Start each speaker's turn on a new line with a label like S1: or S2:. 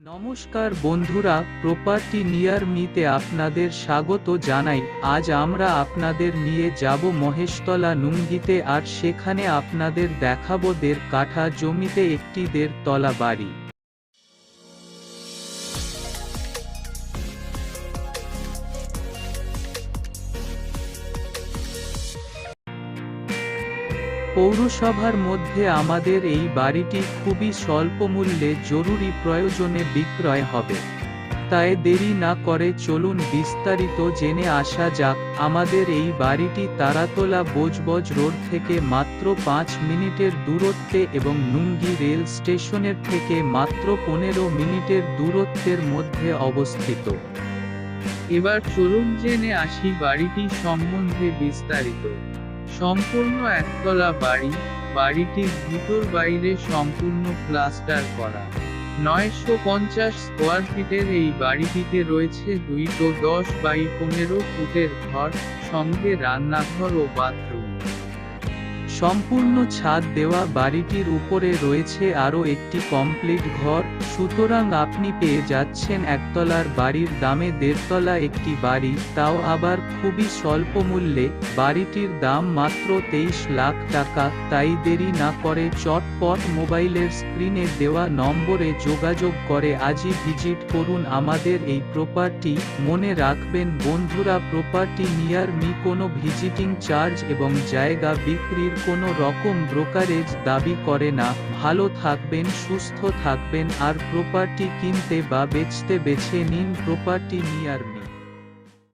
S1: নমস্কার বন্ধুরা property near মিতে আপনাদের স্বাগত জানাই। আজ আমরা আপনাদের নিয়ে যাব মহেশতলা নুঙ্গিতে আর সেখানে আপনাদের দেখাবো দের কাঠা জমিতে একটি দের তলা বাড়ি। পৌরসভার মধ্যে আমাদের এই বাড়িটি খুবই স্বল্প মূল্যে জরুরি প্রয়োজনে বিক্রয় হবে। তাই দেরি না করে চলুন বিস্তারিত জেনে আসা যাক, আমাদের এই বাড়িটি তারাতলা বোজবজ রোড থেকে মাত্র পাঁচ মিনিটের দূরত্বে এবং নুঙ্গি রেল স্টেশনের থেকে মাত্র পনেরো মিনিটের দূরত্বের মধ্যে অবস্থিত। এবার চলুন জেনে আসি বাড়িটি সম্বন্ধে বিস্তারিত। সম্পূর্ণ একতলা বাড়ি, বাড়িটির ভিতর বাইরে সম্পূর্ণ প্লাস্টার করা। নয়শো পঞ্চাশ স্কোয়ার ফিটের এই বাড়িটিতে রয়েছে দুইটো দশ বাই পনেরো ফুটের ঘর, সঙ্গে রান্নাঘর ও বাথরুম। সম্পূর্ণ ছাদ দেওয়া বাড়িটির উপরে রয়েছে আরও একটি কমপ্লিট ঘর, সুতরাং আপনি পেয়ে যাচ্ছেন একতলার বাড়ির দামে দেড়তলা একটি বাড়ি, তাও আবার খুবই স্বল্প মূল্যে, বাড়িটির দাম মাত্র তেইশ লাখ টাকা, তাই দেরি না করে চটপট মোবাইলের স্ক্রিনে দেওয়া নম্বরে যোগাযোগ করে আজই ভিজিট করুন আমাদের এই প্রপার্টি, মনে রাখবেন বন্ধুরা, প্রপার্টি নিয়ার মি কোনো ভিজিটিং চার্জ এবং জায়গা বিক্রির কোনো রকম ব্রোকারেজ দাবি করে না, ভালো থাকবেন, সুস্থ থাকবেন, আর প্রপার্টি কিনতে বা বেচতে বেছে নিন প্রপার্টি নিয়ার